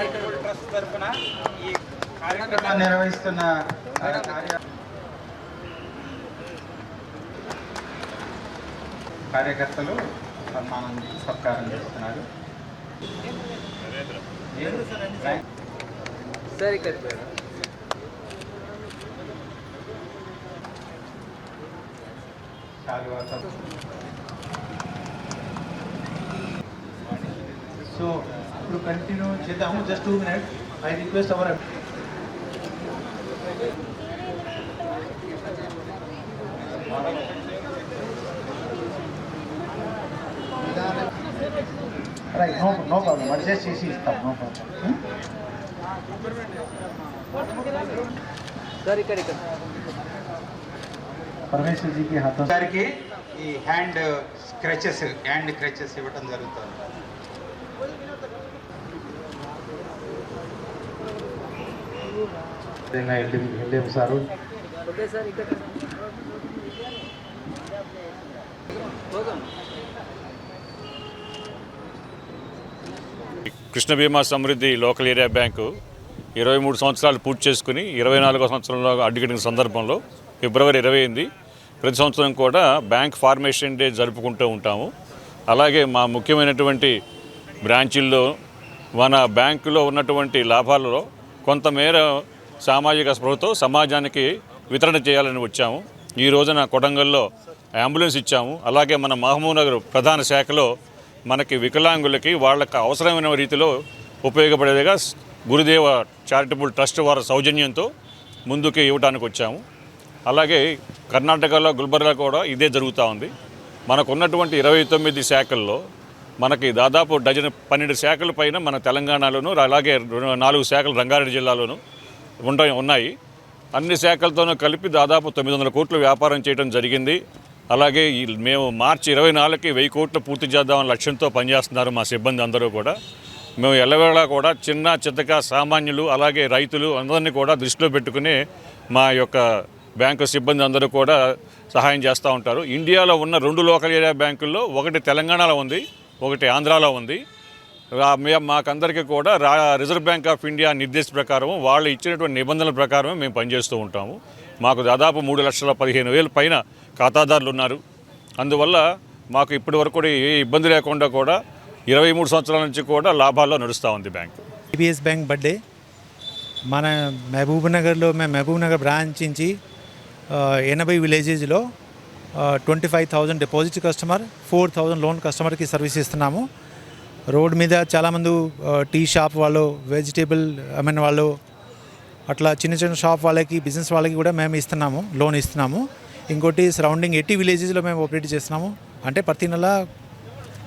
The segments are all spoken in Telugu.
ఇక్కడ నిర్వహిస్తున్న ఆ, కార్య- కార్యకర్తలు సన్మానం సత్కారం చేస్తున్నారు. సరే. సో ఇప్పుడు కంటిన్యూ చేద్దాము just two minute I request our right no no problem adjust చేసి ఇస్తాం నో ప్రాబ్లం సార్ ఇక్కడ ఇక్కడ పరమేశ్వర్ జీకి హాతో గారికి ఈ హ్యాండ్ క్రచెస్ హ్యాండ్ క్రచెస్ ఇవ్వటం జరుగుతుంది. వెళ్ళేము sir. Sir Krishna Bhima Samruddhi local area bank ఇరవై మూడు సంవత్సరాలు పూర్తి చేసుకుని ఇరవై నాలుగో సంవత్సరంలో అడ్డుకట్టిన సందర్భంలో ఫిబ్రవరి ఇరవై ఎనిమిది ప్రతి సంవత్సరం కూడా బ్యాంక్ ఫార్మేషన్ డే జరుపుకుంటూ ఉంటాము. అలాగే మా ముఖ్యమైనటువంటి బ్రాంచీల్లో మన బ్యాంకులో ఉన్నటువంటి లాభాలలో కొంతమేర సామాజిక స్పృహతో సమాజానికి వితరణ చేయాలని వచ్చాము. ఈ రోజున కొడంగల్లో అంబులెన్స్ ఇచ్చాము. అలాగే మన మహబూబ్ నగర్ ప్రధాన శాఖలో మనకి వికలాంగులకి వాళ్ళకి అవసరమైన రీతిలో ఉపయోగపడేదిగా గురుదేవ చారిటబుల్ ట్రస్ట్ వారి సౌజన్యంతో ముందుకు ఇవ్వడానికి వచ్చాము. అలాగే కర్ణాటకలో గుల్బర్గా కూడా ఇదే జరుగుతూ ఉంది. మనకు ఉన్నటువంటి ఇరవై తొమ్మిది శాఖల్లో మనకి దాదాపు డజన్ పన్నెండు శాఖల పైన మన తెలంగాణలోను అలాగే నాలుగు శాఖలు రంగారెడ్డి జిల్లాలోను ఉండ ఉన్నాయి. అన్ని శాఖలతోనూ కలిపి దాదాపు తొమ్మిది వందల కోట్లు వ్యాపారం చేయడం జరిగింది. అలాగే మేము మార్చి ఇరవై నాలుగుకి వెయ్యి కోట్లు పూర్తి చేద్దామని లక్ష్యంతో పనిచేస్తున్నారు మా సిబ్బంది అందరూ కూడా. మేము ఎల్లవేళ కూడా చిన్న చిత్తక సామాన్యులు అలాగే రైతులు అందరినీ కూడా దృష్టిలో పెట్టుకుని మా యొక్క బ్యాంకు సిబ్బంది అందరూ కూడా సహాయం చేస్తూ ఉంటారు. ఇండియాలో ఉన్న రెండు లోకల్ ఏరియా బ్యాంకుల్లో ఒకటి తెలంగాణలో ఉంది ఒకటి ఆంధ్రాలో ఉంది. మాకందరికీ కూడా రా రిజర్వ్ బ్యాంక్ ఆఫ్ ఇండియా నిర్దేశ ప్రకారం వాళ్ళు ఇచ్చినటువంటి నిబంధనల ప్రకారమే మేము పనిచేస్తూ ఉంటాము. మాకు దాదాపు మూడు లక్షల పదిహేను వేల పైన ఖాతాదారులు ఉన్నారు. అందువల్ల మాకు ఇప్పటి వరకు కూడా ఏ ఇబ్బంది లేకుండా కూడా ఇరవై మూడు సంవత్సరాల నుంచి కూడా లాభాల్లో నడుస్తూ ఉంది బ్యాంకు ఏబిఎస్ బ్యాంక్ బర్త్డే మన మహబూబ్నగర్లో మేము మహబూబ్ నగర్ బ్రాంచ్ నుంచి ఎనభై విలేజెస్లో twenty five thousand deposit customer four thousand loan కస్టమర్కి సర్వీస్ ఇస్తున్నాము. రోడ్ మీద చాలామంది టీ షాప్ వాళ్ళు వెజిటేబుల్ ఐ మీన్ వాళ్ళు అట్లా చిన్న చిన్న షాప్ వాళ్ళకి బిజినెస్ వాళ్ళకి కూడా మేము ఇస్తున్నాము లోన్ ఇస్తున్నాము. ఇంకోటి సరౌండింగ్ ఎయిటీ విలేజెస్లో మేము ఆపరేట్ చేస్తున్నాము. అంటే ప్రతి నెల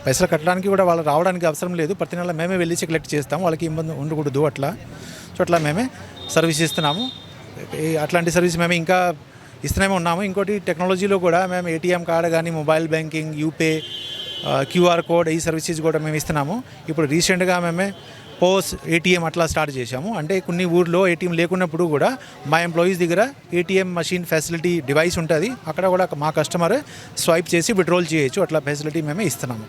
పైసలు కట్టడానికి కూడా వాళ్ళు రావడానికి అవసరం లేదు. ప్రతి నెల మేమే వెళ్ళి కలెక్ట్ చేస్తాము. వాళ్ళకి ఇబ్బంది ఉండకూడదు అట్లా. సో అట్లా మేమే సర్వీస్ ఇస్తున్నాము ఈ అట్లాంటి సర్వీస్ మేము ఇంకా ఇస్తూనే ఉన్నాము. ఇంకోటి టెక్నాలజీలో కూడా మేము ఏటీఎం కార్డ్ కానీ మొబైల్ బ్యాంకింగ్ యూపే క్యూఆర్ కోడ్ ఈ సర్వీసెస్ కూడా మేము ఇస్తున్నాము. ఇప్పుడు రీసెంట్గా మేమే పోస్ ఏటీఎం అట్లా స్టార్ట్ చేశాము. అంటే కొన్ని ఊర్లో ఏటీఎం లేకున్నప్పుడు కూడా మా ఎంప్లాయీస్ దగ్గర ఏటీఎం మషిన్ ఫెసిలిటీ డివైస్ ఉంటుంది. అక్కడ కూడా మా కస్టమర్ స్వైప్ చేసి విడ్రోల్ చేయొచ్చు. అట్లా ఫెసిలిటీ మేమే ఇస్తున్నాము.